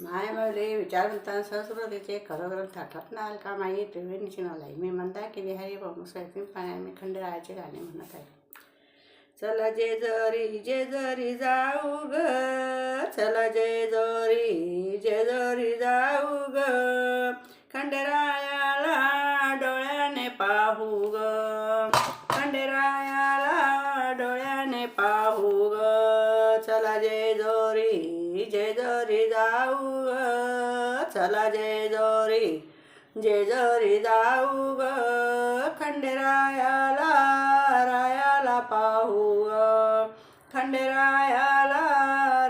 मायामौली विचारवंतां संस्कृतीचे थाटत नाल का माई? त्रिवेणीची नवलाई मी म्हणता की बिहारी मुसळती पाण्या मी खंडरायाचे गाणे म्हणत आहे. चला जे जरी जे जरी जाऊ ग. चला जे जरी जे जरी जाऊ ग. खंडरायाला डोळ्याने पाहू ग. खंडरायाला डोळ्याने पाहू जाऊ ग चला जेजोरी जेजोरी जाऊ ग खंडेरायाला रायाला पाहू ग. खंडेरायाला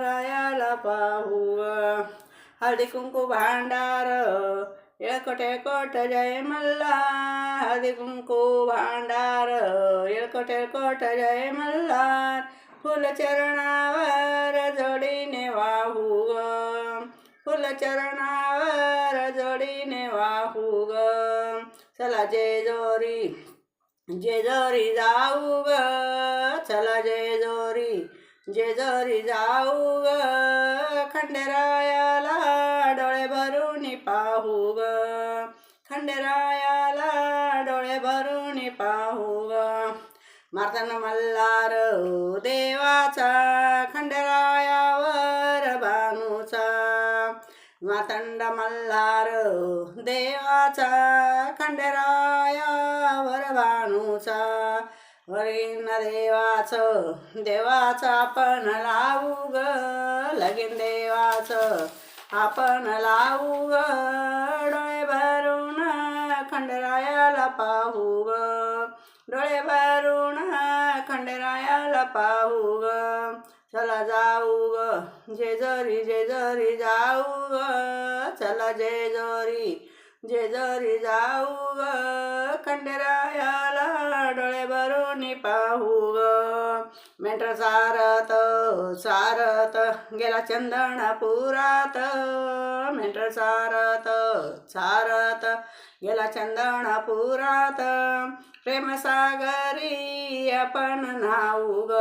रायाला पाहू ग. हळदी कुंकू भांडार येळकोट येळकोट जय मल्ला. हळदी कुंकू भांडार येळकोट येळकोट जय मल्हार फुलचरणावर जोडीने वाहू ग. फुलचरणावर जोडीने वाहू ग. चला जेजोरी जेजोरी जाऊ ग. चला जेजोरी जेजोरी जाऊ ग. खंडेरायाला डोळे भरून पाहू ग. खंडेरायाला डोळे भरून पाहू ग. मारताना मल्हार देवाचा खंडरायावर बानूचा मातंड मल्हार देवाचा खंडरायावर बानूचा वरीन देवाचं देवाचा आपण लावू ग. लगीन देवाचं आपण लावू ग. डोळे भरून खंडरायाला पाहू ग. डोळे भरून खंडेरायाला पाहू ग. चला जाऊ ग जेजरी जेजरी जाऊ ग. चला जेजरी जेजरी जाऊ ग. खंडेरायाला भरून पाहू मेंढर सारत सारत गेला चंदनपुरात मेंढर सारत सारत गेला चंदनपुरात प्रेमसागरी आपण नाऊ ग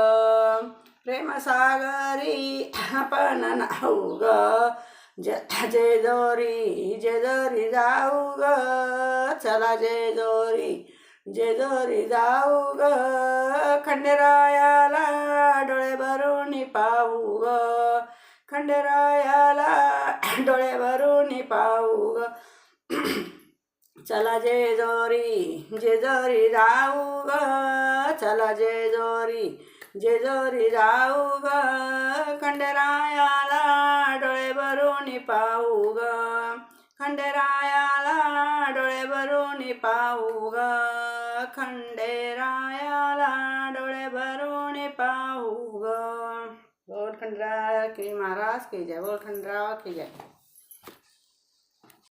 प्रेमसागरी आपण नाऊ ग जे जेजोरी जे जाऊ ग चला जे जेजोरी जाऊ ग खंडेरायाला डोळे भरून पाहू ग. खंडेरायाला डोळे भरून पाहू ग. चला जेजोरी जेजोरी जाऊ ग. चला जेजोरी जेजोरी जाऊ ग. खंडेरायाला डोळे भरून पाहू ग. खंडेरा पाहू ग. खंडेरायाला डोळे भरून पाहू ग. बोल खंडराव की महाराज की जय बोल खंडराव की जय.